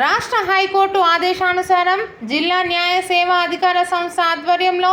రాష్ట్ర హైకోర్టు ఆదేశానుసారం జిల్లా న్యాయ సేవా అధికార సంస్థ ఆధ్వర్యంలో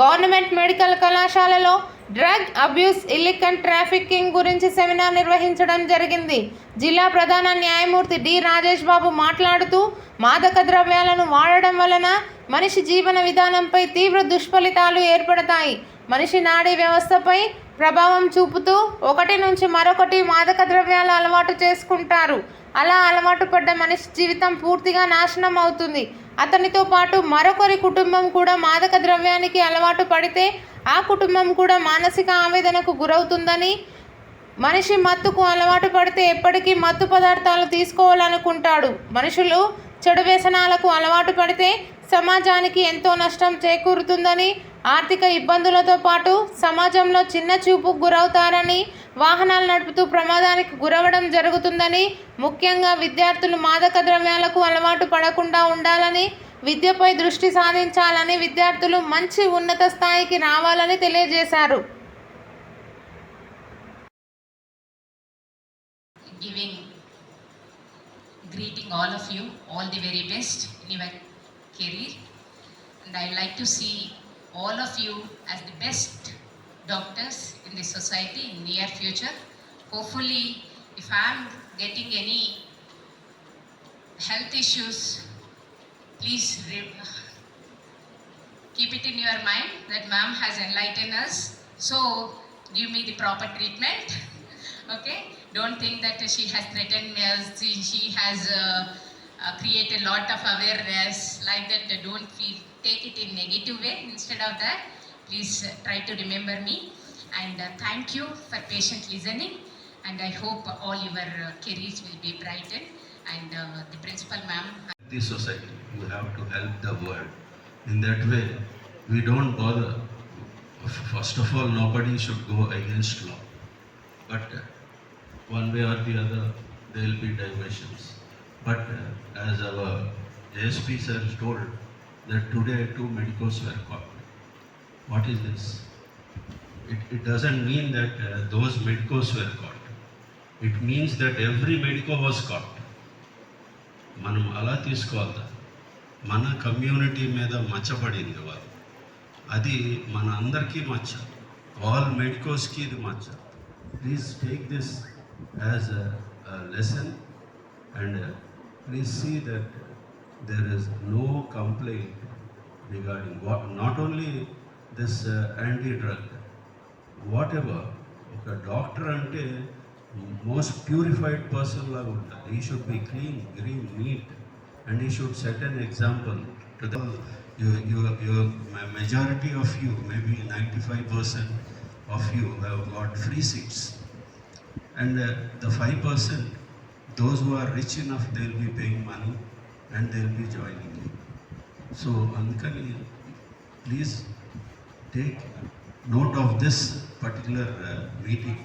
గవర్నమెంట్ మెడికల్ కళాశాలలో డ్రగ్ అబ్యూస్ ఇల్లికన్ ట్రాఫికింగ్ గురించి సెమినార్ నిర్వహించడం జరిగింది. జిల్లా ప్రధాన న్యాయమూర్తి డి. రాజేష్ బాబు మాట్లాడుతూ మాదక ద్రవ్యాలను వాడడం వలన మనిషి జీవన విధానంపై తీవ్ర దుష్ఫలితాలు ఏర్పడతాయి. మనిషి నాడీ వ్యవస్థపై ప్రభావం చూపుతూ ఒకటి నుంచి మరొకటి మాదక ద్రవ్యాలు అలవాటు చేసుకుంటారు. అలా అలవాటు పడ్డ మనిషి జీవితం పూర్తిగా నాశనం అవుతుంది. అతనితో పాటు మరొకరి కుటుంబం కూడా మాదక ద్రవ్యానికి అలవాటు పడితే ఆ కుటుంబం కూడా మానసిక ఆవేదనకు గురవుతుందని మనిషి మత్తుకు అలవాటు పడితే ఎప్పటికీ మత్తు పదార్థాలు తీసుకోవాలనుకుంటాడు. మనుషులు చెడు వ్యసనాలకు అలవాటు పడితే సమాజానికి ఎంతో నష్టం చేకూరుతుందని ఆర్థిక ఇబ్బందులతో పాటు సమాజంలో చిన్న చూపుకు గురవుతారని వాహనాలు నడుపుతూ ప్రమాదానికి గురవడం జరుగుతుందని ముఖ్యంగా విద్యార్థులు మాదక ద్రవ్యాలకు అలవాటు పడకుండా ఉండాలని విద్యపై దృష్టి సాధించాలని విద్యార్థులు మంచి ఉన్నత స్థాయికి రావాలని తెలియజేశారు. Giving greeting all of you all the very best in your career. And i like to see all of you as the best doctors in the society in near future. Hopefully if i am getting any health issues please keep it in your mind that ma'am has enlightened us. So give me the proper treatment okay? Don't think that she has threatened me she, has uh, uh, created a lot of awareness like that. Don't feel take it in negative way instead of that please uh, try to remember me and uh, thank you for patient listening and i hope all your uh, careers will be brightened and the principal ma'am the society. You have to help the world. In that way, we don't bother. First of all, nobody should go against law. But one way or the other, there will be diversions. But as our ASP sir told, that today two medicals were caught. What is this? It, it doesn't mean that uh, those medicos were caught. It means that every medico was caught. మనం అలా తీసుకోవాలి మన community మీద మచ్చబడింది వారు అది మన అందరికీ మచ్చ ఆల్ మెడికోస్కి ఇది మచ్చ please take this as a lesson and please see that there is no complaint regarding what not only this anti drug whatever ఒక డాక్టర్ అంటే మోస్ట్ ప్యూరిఫైడ్ పర్సన్ లాగా ఉంటారు he should be clean green neat and he should set an example to the majority of you maybe ninety five percent of you have got free seats and the five percent those who are rich enough they will be paying money and they will be joining you so అందుకని please take note of this particular uh, meeting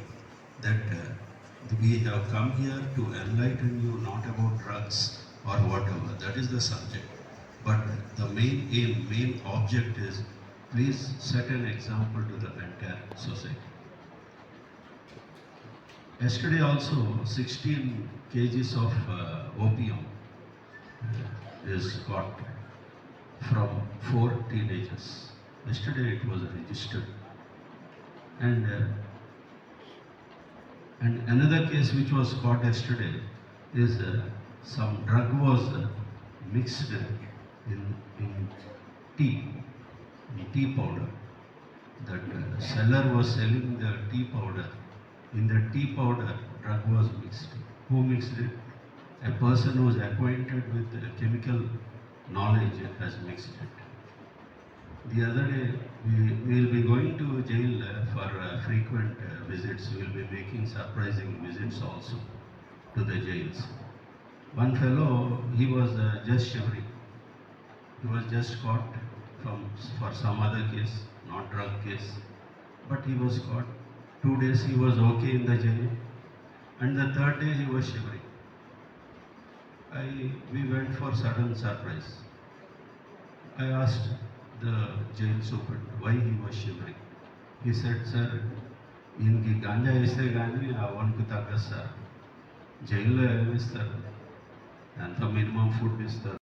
that uh, we have come here to enlighten you not about drugs or whatever. That is the subject. But the main aim, main object is please set an example to the entire society. Yesterday also 16 kgs of uh, opium is caught from four teenagers. Yesterday it was registered. And, uh, and another case which was caught yesterday is uh, some drug was uh, mixed in, in tea, in tea powder. That uh, seller was selling the tea powder. In the tea powder, drug was mixed. Who mixed it? A person who is acquainted with uh, chemical knowledge has mixed it. The other day, we will be going to jail uh, for uh, frequent uh, visits. We will be making surprising visits also to the jails. One fellow, he was just shivering. He was just caught from for some other case, not drug case, but he was caught. Two days he was okay in the jail, and the third day he was shivering. I we went for sudden surprise. I asked the jail super why he was shivering. He said, sir, ఈయనకి గాంజా వేస్తే కానీ ఆ వణుకు తగ్గదు sir జైల్లో ఏమిస్తారు ఎంత minimum food ఇస్తారు